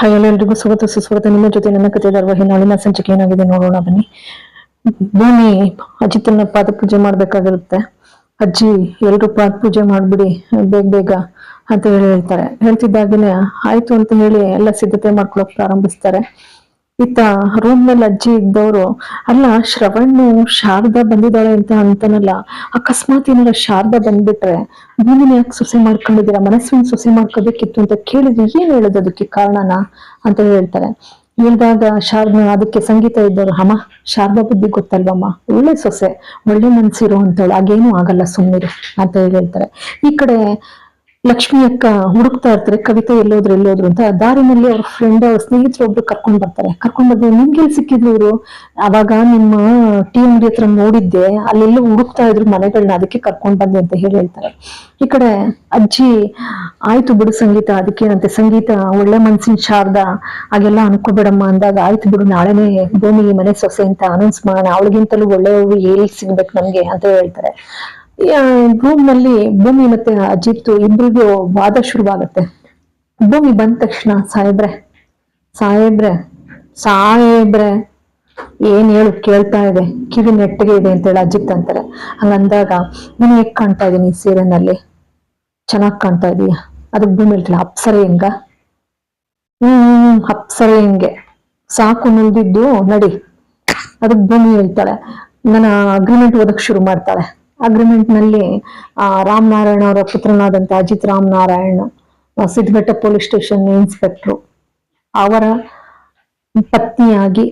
Hi ಎಲ್ಲರಿಗೂ ಸ್ವಾಗತ, ಸುಸ್ವಾಗತ. ನಿಮ್ಮ ಜೊತೆ ನನ್ನ ಕತೆ ಧಾರವಾಹಿ ನಾಳಿನ ಸಂಚಿಕೆ ಏನಾಗಿದೆ ನೋಡೋಣ, ಬನ್ನಿ. ಭೂಮಿ ಅಜಿತನ ಪಾದ ಪೂಜೆ ಮಾಡ್ಬೇಕಾಗಿರುತ್ತೆ. ಅಜ್ಜಿ, ಎಲ್ರು ಪಾದ ಪೂಜೆ ಮಾಡ್ಬಿಡಿ, ಬೇಗ ಬೇಗ ಅಂತ ಹೇಳಿ ಹೇಳ್ತಾರೆ. ಹೇಳ್ತಿದ್ದಾಗನೆ ಆಯ್ತು ಅಂತ ಹೇಳಿ ಎಲ್ಲ ಸಿದ್ಧತೆ ಮಾಡ್ಕೊಳಕ್ ಪ್ರಾರಂಭಿಸ್ತಾರೆ. ಇತ್ತ ರೂಮ್ನಲ್ಲಿ ಅಜ್ಜಿ ಇದ್ದವರು, ಅಲ್ಲ, ಶ್ರವಣ್ಣು ಶಾರದಾ ಬಂದಿದ್ದಾಳೆ ಅಂತ ಅಂತಾನಲ್ಲ, ಅಕಸ್ಮಾತ್ ಏನಾರ ಶಾರದಾ ಬಂದ್ಬಿಟ್ರೆ ಭೂಮಿನ ಯಾಕೆ ಸೊಸೆ ಮಾಡ್ಕೊಂಡಿದ್ದೀರಾ? ಮನಸ್ಸಿನ ಸೊಸೆ ಮಾಡ್ಕೋಬೇಕಿತ್ತು ಅಂತ ಕೇಳಿದ್ರೆ ಏನ್ ಹೇಳೋದು ಅದಕ್ಕೆ ಕಾರಣನ? ಅಂತ ಹೇಳ್ತಾರೆ. ಹೇಳ್ದಾಗ ಶಾರದ ಅದಕ್ಕೆ ಸಂಗೀತ ಇದ್ದವರು, ಅಮ್ಮ, ಶಾರದಾ ಬುದ್ಧಿ ಗೊತ್ತಲ್ವಮ್ಮ? ಒಳ್ಳೆ ಸೊಸೆ, ಒಳ್ಳೆ ಮನ್ಸಿರೋ ಅಂತೇಳಿ ಹಾಗೇನು ಆಗಲ್ಲ ಸುಮ್ಮನಿರು ಅಂತ ಹೇಳಿ ಹೇಳ್ತಾರೆ. ಈ ಕಡೆ ಲಕ್ಷ್ಮಿ ಅಕ್ಕ ಹುಡುಕ್ತಾ ಇರ್ತಾರೆ, ಕವಿತೆ ಎಲ್ಲೋದ್ರು ಎಲ್ಲೋದ್ರು ಅಂತ. ದಾರಿನಲ್ಲಿ ಅವ್ರ ಫ್ರೆಂಡ್ ಅವ್ರ ಸ್ನೇಹಿತರು ಒಬ್ರು ಕರ್ಕೊಂಡ್ ಬರ್ತಾರೆ. ಕರ್ಕೊಂಡ್ ಬಂದ್ರೆ ನಿಮ್ಗೆ ಸಿಕ್ಕಿದ್ರು ಇವರು? ಅವಾಗ ನಿಮ್ಮ ಟಿ ಅಂಗಡಿ ಹತ್ರ ನೋಡಿದ್ದೆ, ಅಲ್ಲೆಲ್ಲ ಹುಡುಕ್ತಾ ಇದ್ರು ಮನೆಗಳನ್ನ ಅದಕ್ಕೆ ಕರ್ಕೊಂಡ್ ಬಂದೆ ಅಂತ ಹೇಳಿ ಹೇಳ್ತಾರೆ. ಈ ಕಡೆ ಅಜ್ಜಿ, ಆಯ್ತು ಬಿಡು ಸಂಗೀತ ಅದಕ್ಕೆ ಅಂತ ಸಂಗೀತ ಒಳ್ಳೆ ಮನ್ಸಿನ ಶಾರದ, ಹಾಗೆಲ್ಲ ಅನ್ಕೋಬೇಡಮ್ಮ ಅಂದಾಗ, ಆಯ್ತು ಬಿಡು, ನಾಳೆನೆ ಭೂಮಿ ಮನೆ ಸೊಸೆ ಅಂತ ಅನೌನ್ಸ್ ಮಾಡೋಣ, ಅವಳಿಗಿಂತಲೂ ಒಳ್ಳೆಯವು ಎಲ್ಲಿ ಸಿಗ್ಬೇಕು ನಮ್ಗೆ ಅಂತ ಹೇಳ್ತಾರೆ. ರೂಮ್ನಲ್ಲಿ ಭೂಮಿ ಮತ್ತೆ ಅಜಿತ್ ಇಬ್ರಿಗೂ ವಾದ ಶುರುವಾಗತ್ತೆ. ಭೂಮಿ ಬಂದ ತಕ್ಷಣ ಸಾಹೇಬ್ರೆ ಸಾಹೇಬ್ರೆ ಸಾಹೇಬ್ರೆ, ಏನ್ ಹೇಳು, ಕೇಳ್ತಾ ಇದೆ, ಕಿವಿ ನೆಟ್ಟಿಗೆ ಇದೆ ಅಂತ ಹೇಳಿ ಅಜಿತ್ ಅಂತಾರೆ. ಹಂಗಂದಾಗ, ನೀನು ಹೇಗ್ ಕಾಣ್ತಾ ಇದೀನಿ ಈ ಸೀರೆನಲ್ಲಿ ಚೆನ್ನಾಗ್ ಕಾಣ್ತಾ ಇದೀಯ? ಅದಕ್ಕೆ ಭೂಮಿ ಹೇಳ್ತಿಲ್ಲ ಅಪ್ಸರೆ ಹೆಂಗ? ಹ್ಮ್ ಅಪ್ಸರೆ ಹೆಂಗೆ? ಸಾಕು ನುಳ್ದಿದ್ದು ನಡಿ. ಅದಕ್ಕೆ ಭೂಮಿ ಹೇಳ್ತಾಳೆ. ನನ್ನ ಅಗ್ರಿಮೆಂಟ್ ಓದಕ್ ಶುರು ಮಾಡ್ತಾಳೆ. ಅಗ್ರಿಮೆಂಟ್ನಲ್ಲಿ, ಆ ರಾಮನಾರಾಯಣ ಅವರ ಪುತ್ರನಾದಂತ Ajith Ram Narayana Siddaghatta police station inspector ಅವರ ಪತ್ನಿಯಾಗಿ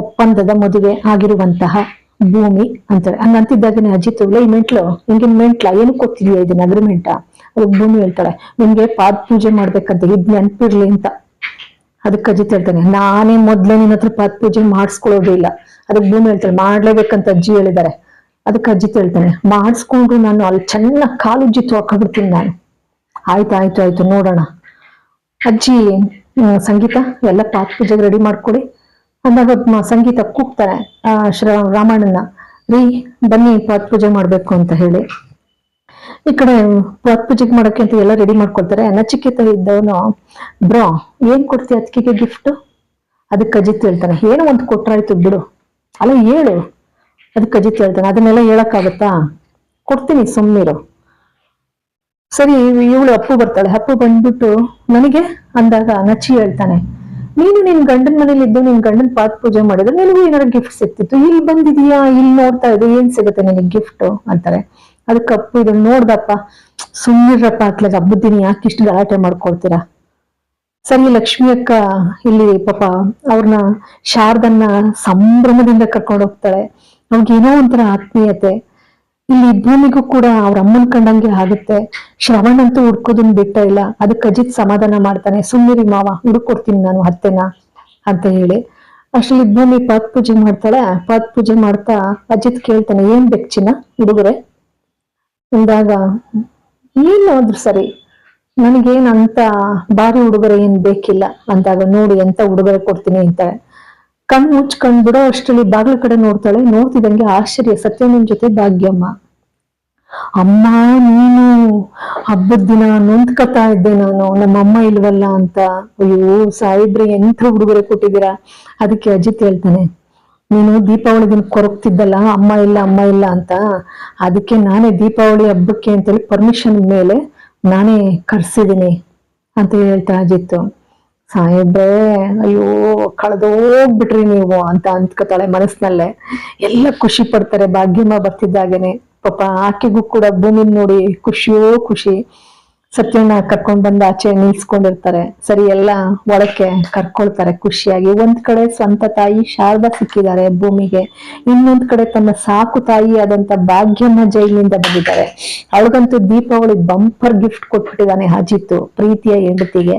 ಒಪ್ಪಂದದ ಮದುವೆ ಆಗಿರುವಂತಹ ಭೂಮಿ ಅಂತಾರೆ ಹಂಗಂತಿದ್ದಾಗನೇ ಅಜಿತ್ ಈ ಮೆಂಟ್ಲು ನಿಂಗೆ ಮೆಂಟ್ಲ, ಏನು ಕೊಟ್ಟಿದ್ಯಾ ಇದನ್ನ ಅಗ್ರಿಮೆಂಟ ಅದಕ್ಕೆ ಭೂಮಿ ಹೇಳ್ತಾಳೆ. ನಿಮ್ಗೆ ಪಾದ ಪೂಜೆ ಮಾಡ್ಬೇಕಂತ ಇದ್ ನೆನ್ಪಿರ್ಲಿ ಅಂತ. ಅದಕ್ಕೆ ಅಜಿತ್ ಹೇಳ್ತಾನೆ, ನಾನೇ ಮೊದ್ಲೇ ನಿನ್ನ ಹತ್ರ ಪಾದ ಪೂಜೆ ಮಾಡಿಸ್ಕೊಳ್ಳೋದೇ ಇಲ್ಲ. ಅದಕ್ಕೆ ಭೂಮಿ ಹೇಳ್ತಾಳೆ, ಮಾಡ್ಲೇಬೇಕಂತ ಅಜ್ಜಿ ಹೇಳಿದ್ದಾರೆ. ಅದಕ್ಕೆ ಅಜ್ಜಿ ಹೇಳ್ತಾನೆ ಮಾಡಿಸ್ಕೊಂಡು ನಾನು ಅಲ್ಲಿ ಚೆನ್ನಾಗಿ ಕಾಲುಜ್ಜಿ ತೊಳ್ಕೊಂಡ್ಬಿಡ್ತೀನಿ ನಾನು. ಆಯ್ತು ಆಯ್ತು ಆಯ್ತು, ನೋಡೋಣ. ಅಜ್ಜಿ ಸಂಗೀತ ಎಲ್ಲ ಪಾತ್ ಪೂಜೆಗೆ ರೆಡಿ ಮಾಡ್ಕೊಡಿ. ಅಂದಾಗ ಸಂಗೀತ ಕೂಗ್ತಾರೆ ಆ, ಶ್ರ ರಾಮಣ್ಣನ ರೀ, ಬನ್ನಿ ಪಾತ್ ಪೂಜೆ ಮಾಡ್ಬೇಕು ಅಂತ ಹೇಳಿ. ಈ ಕಡೆ ಪಾತ್ ಪೂಜೆಗೆ ಮಾಡಕ್ಕೆ ಅಂತ ಎಲ್ಲ ರೆಡಿ ಮಾಡ್ಕೊಳ್ತಾರೆ. ನಚಿಕೇತ ಇದ್ದವನು ಬ್ರೋ, ಏನ್ ಕೊಡ್ತೀಯ ಅದಕ್ಕೆ ಗಿಫ್ಟ್ ಅದಕ್ಕೆ ಅಜಿತ್ ಹೇಳ್ತಾನೆ ಏನೋ ಒಂದು ಕೊಟ್ರಾಯ್ತು ಬಿಡು. ಅಲ್ಲ, ಹೇಳು. ಅದಕ್ಕೆ ಅಜಿತ್ ಹೇಳ್ತಾನೆ, ಅದನ್ನೆಲ್ಲ ಹೇಳಕ್ಕಾಗತ್ತಾ? ಕೊಡ್ತೀನಿ ಸುಮ್ಮನಿರು ಸರಿ, ಇವಳು ಅಪ್ಪು ಬರ್ತಾಳೆ. ಅಪ್ಪು ಬಂದ್ಬಿಟ್ಟು ನನಗೆ ಅಂದಾಗ ನಚ್ಚಿ ಹೇಳ್ತಾನೆ, ನೀನು ನಿನ್ ಗಂಡನ ಮನೇಲಿ ಇದ್ದು ನಿನ್ ಗಂಡನ ಪಾತ್ ಪೂಜೆ ಮಾಡಿದ್ರೆ ನಿನಗೂ ಏನಾರ ಗಿಫ್ಟ್ ಸಿಕ್ತಿತ್ತು? ಇಲ್ಲಿ ಬಂದಿದೀಯಾ? ಇಲ್ಲಿ ನೋಡ್ತಾ ಇದ್ದು, ಏನ್ ಸಿಗುತ್ತೆ ನಿನಗೆ ಗಿಫ್ಟ್ ಅಂತಾರೆ. ಅದಕ್ಕೆ ಅಪ್ಪು ಇದನ್ನ ನೋಡ್ದಪ್ಪ ಸುಮ್ಮನಿರಪ್ಪ ಅತ್ಲಾಗ, ಹಬ್ಬದ್ದೀನಿ ಯಾಕೆ ಇಷ್ಟು ಗಲಾಟೆ ಮಾಡ್ಕೊಳ್ತೀರಾ? ಸರಿ, ಲಕ್ಷ್ಮಿ ಅಕ್ಕ ಇಲ್ಲಿ ಪಾಪ ಅವ್ರನ್ನ ಶಾರದನ್ನ ಸಂಭ್ರಮದಿಂದ ಕರ್ಕೊಂಡು ಹೋಗ್ತಾಳೆ. ಅವ್ರಿಗೆ ಏನೋ ಒಂಥರ ಆತ್ಮೀಯತೆ. ಇಲ್ಲಿ ಭೂಮಿಗೂ ಕೂಡ ಅವ್ರ ಅಮ್ಮನ್ ಕಂಡಂಗೆ ಆಗುತ್ತೆ. ಶ್ರವಣ್ ಅಂತೂ ಹುಡ್ಕೋದನ್ ಬಿಟ್ಟ ಇಲ್ಲ. ಅದಕ್ಕೆ ಅಜಿತ್ ಸಮಾಧಾನ ಮಾಡ್ತಾನೆ. ಸುಮ್ಮನಿರಿ ಮಾವ ಹುಡುಕೊಡ್ತೀನಿ ನಾನು ಹತ್ತೆನ ಅಂತ ಹೇಳಿ. ಅಷ್ಟರಲ್ಲಿ ಭೂಮಿ ಪಾತ್ ಪೂಜೆ ಮಾಡ್ತಾಳೆ. ಪಾತ್ ಪೂಜೆ ಮಾಡ್ತಾ ಅಜಿತ್ ಕೇಳ್ತಾನೆ, ಏನ್ ಬೇಕು ಚಿನ್ನ ಹುಡುಗರೆ ಅಂದಾಗ, ಏನಾದ್ರು ಸರಿ. ನನಗೇನಂತ ಭಾರಿ ಉಡುಗೊರೆ ಏನ್ ಬೇಕಿಲ್ಲ. ಅಂದಾಗ, ನೋಡಿ, ಎಂತ ಉಡುಗೊರೆ ಕೊಡ್ತೀನಿ, ಅಂತಾಳೆ. ಕಣ್ ಮುಚ್ಕೊಂಡ್ ಬಿಡೋ ಅಷ್ಟರಲ್ಲಿ ಬಾಗ್ಲ ಕಡೆ ನೋಡ್ತಾಳೆ ನೋಡ್ತಿದಂಗೆ ಆಶ್ಚರ್ಯ. ಸತ್ಯನನ್ ಜೊತೆ ಭಾಗ್ಯಮ್ಮ. ಅಮ್ಮ, ನೀನು ಹಬ್ಬದ ದಿನ ನೊಂದ್ಕತಾ ಇದ್ದೆ ನಾನು. ನಮ್ಮ ಅಮ್ಮ ಇಲ್ವಲ್ಲ ಅಂತ. ಅಯ್ಯೋ ಸಾಯಿಬ್ರೆ ಎಂತ ಉಡುಗೊರೆ ಕೊಟ್ಟಿದ್ದೀರಾ? ಅದಕ್ಕೆ ಅಜಿತ್ ಹೇಳ್ತಾನೆ, ನೀನು ದೀಪಾವಳಿ ದಿನ ಕೊರಗ್ತಿದ್ದಲ್ಲ, ಅಮ್ಮ ಇಲ್ಲ ಅಮ್ಮ ಇಲ್ಲ ಅಂತ. ಅದಕ್ಕೆ ನಾನೇ ದೀಪಾವಳಿ ಹಬ್ಬಕ್ಕೆ ಅಂತೇಳಿ ಪರ್ಮಿಷನ್ ಮೇಲೆ ನಾನೇ ಕರ್ಸಿದ್ದೀನಿ ಅಂತ ಹೇಳ್ತಾ ಅಜಿತ್. ಸಾಹೇಬ್ರೆ, ಅಯ್ಯೋ, ಕಳೆದೋಗ್ಬಿಟ್ರಿ ನೀವು ಅಂತ ಅಂದ್ಕೋತಾಳೆ ಮನಸ್ನಲ್ಲೇ. ಎಲ್ಲ ಖುಷಿ ಪಡ್ತಾರೆ, ಭಾಗ್ಯಮ್ಮ ಬರ್ತಿದ್ದಾಗೇನೆ. ಪಾಪ ಆಕೆಗೂ ಕೂಡ ಭೂಮಿ ನೋಡಿ ಖುಷಿಯೋ ಖುಷಿ. ಸತ್ಯನ ಕರ್ಕೊಂಡ್ ಬಂದು ಆಚೆ ನಿಲ್ಸ್ಕೊಂಡಿರ್ತಾರೆ. ಸರಿ, ಎಲ್ಲ ಒಳಕ್ಕೆ ಕರ್ಕೊಳ್ತಾರೆ ಖುಷಿಯಾಗಿ. ಒಂದ್ ಕಡೆ ಸ್ವಂತ ತಾಯಿ ಶಾರದಾ ಸಿಕ್ಕಿದ್ದಾರೆ ಭೂಮಿಗೆ. ಇನ್ನೊಂದ್ ಕಡೆ ತಮ್ಮ ಸಾಕು ತಾಯಿ ಆದಂತ ಭಾಗ್ಯಮ್ಮ ಜೈಲಿನಿಂದ ಬಂದಿದ್ದಾರೆ. ಅವಳಿಗಂತೂ ದೀಪಾವಳಿ ಬಂಪರ್ ಗಿಫ್ಟ್ ಕೊಟ್ಬಿಟ್ಟಿದ್ದಾನೆ ಅಜಿತ್ ಪ್ರೀತಿಯ ಹೆಂಡತಿಗೆ.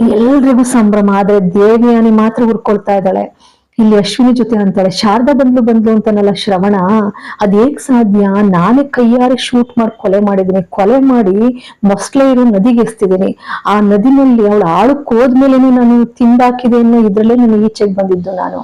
ಎಲ್ರಿಗೂ ಸಂಭ್ರಮ, ಆದ್ರೆ ದೇವಿಯಾನಿ ಮಾತ್ರ ಹುಡ್ಕೊಳ್ತಾ ಇದ್ದಾಳೆ. ಇಲ್ಲಿ ಅಶ್ವಿನಿ ಜೊತೆ ಅಂತಾಳೆ, ಶಾರದಾ ಬಂದ್ಲು ಬಂದ್ಲು ಅಂತಾನಲ್ಲ ಶ್ರವಣ, ಅದ್ ಹೇಗ್ ಸಾಧ್ಯ? ನಾನೇ ಕೈಯಾರೆ ಶೂಟ್ ಮಾಡಿ, ಕೊಲೆ ಮಾಡಿದೀನಿ ಕೊಲೆ ಮಾಡಿ ಮೊಸಳೆ ಇರೋ ನದಿಗೆ ಎಸ್ತಿದ್ದೀನಿ. ಆ ನದಿನಲ್ಲಿ ಅವಳು ಆಳಕ್ ಹೋದ್ಮೇಲೆನೆ ನಾನು ತಿಂದಾಕಿದೆ ಅನ್ನೋ ಇದ್ರಲ್ಲೇ ನನಗೆ ಈಚೆಗೆ ಬಂದಿದ್ದು ನಾನು.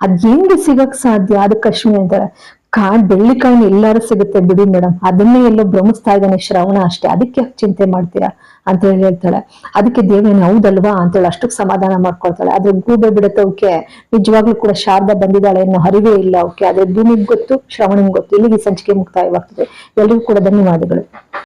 ಅದ್ ಹೆಂಗೆ ಸಿಗಕ್ ಸಾಧ್ಯ? ಅದಕ್ಕೆ ಅಶ್ವಿನಿ ಅಂತಾಳೆ ಕಾಡ್ ಬೆಳ್ಳಿ ಕಾಯಿನ ಎಲ್ಲಾರು ಸಿಗುತ್ತೆ ಬಿಡಿ ಮೇಡಮ್ ಅದನ್ನೇ ಎಲ್ಲೋ ಭ್ರಮಿಸ್ತಾ ಇದ್ದಾನೆ ಶ್ರವಣ ಅಷ್ಟೇ. ಅದಕ್ಕೆ ಚಿಂತೆ ಮಾಡ್ತೀರಾ ಅಂತ ಹೇಳಿ ಹೇಳ್ತಾಳೆ. ಅದಕ್ಕೆ ದೇವೇನ ಹೌದಲ್ವಾ ಅಂತೇಳಿ ಅಷ್ಟಕ್ಕೆ ಸಮಾಧಾನ ಮಾಡ್ಕೊಳ್ತಾಳೆ. ಆದ್ರೆ ಗೂಬೆ ಬಿಡುತ್ತೆ ಅವಕ್ಕೆ ನಿಜವಾಗ್ಲೂ ಕೂಡ ಶಾರದಾ ಬಂದಿದ್ದಾಳೆ ಅನ್ನೋ ಹರಿವೇ ಇಲ್ಲ ಅವಕ್ಕೆ ಆದ್ರೆ ಭೂಮಿಗ್ ಗೊತ್ತು, ಶ್ರವಣಿಗೆ ಗೊತ್ತು. ಇಲ್ಲಿಗೆ ಸಂಚಿಕೆ ಮುಕ್ತಾಯವಾಗ್ತದೆ. ಎಲ್ರಿಗೂ ಕೂಡ ಧನ್ಯವಾದಗಳು.